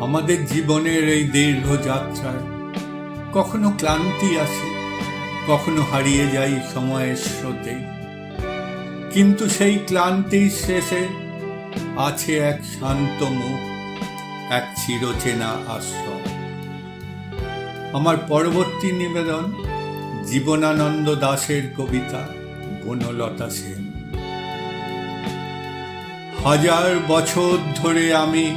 আমাদের জীবনের এই দীর্ঘ যাত্রায় কখনো ক্লান্তি আসে, কখনো হারিয়ে যাই সময়ের স্রোতে। কিন্তু সেই ক্লান্তির শেষে আছে এক শান্ত মুখ, এক চিরচেনা আশ্রম। আমার পরবর্তী নিবেদন জীবনানন্দ দাশের কবিতা বনলতা সেন। হাজার বছর ধরে আমি